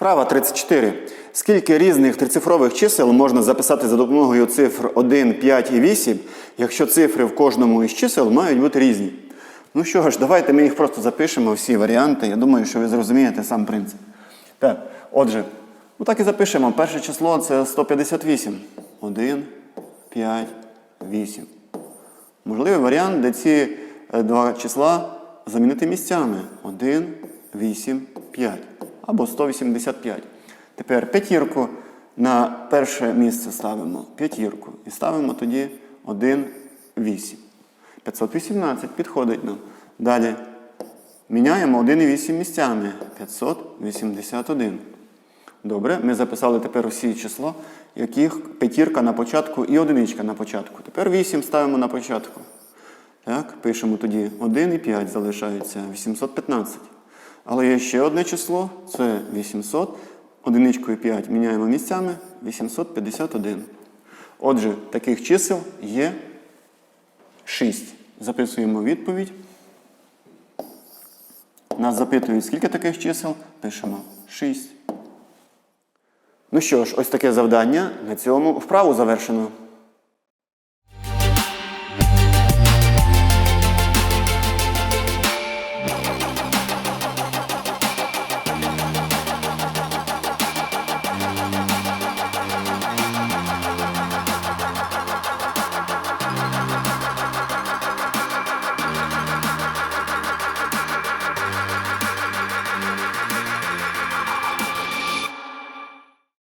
Вправа 34. Скільки різних трицифрових чисел можна записати за допомогою цифр 1, 5 і 8, якщо цифри в кожному із чисел мають бути різні? Ну що ж, давайте ми їх просто запишемо, всі варіанти. Я думаю, що ви зрозумієте сам принцип. Так, отже, ну так і запишемо. Перше число це 158. 1, 5, 8. Можливий варіант, де ці е, два числа замінити місцями. 1, 8, 5. Або 185. Тепер п'ятірку на перше місце ставимо. П'ятірку. І ставимо тоді 1, 8. 518 підходить нам. Далі міняємо 1 і 8 місцями. 581. Добре, ми записали тепер усі число, яких п'ятірка на початку і одиничка на початку. Тепер 8 ставимо на початку. Так, пишемо тоді 1 і 5 залишаються 815. Але є ще одне число це 800. Одиничкою 5 міняємо місцями 851. Отже, таких чисел є 6. Записуємо відповідь. Нас запитують, скільки таких чисел? Пишемо 6. Ну що ж, ось таке завдання. На цьому вправу завершено.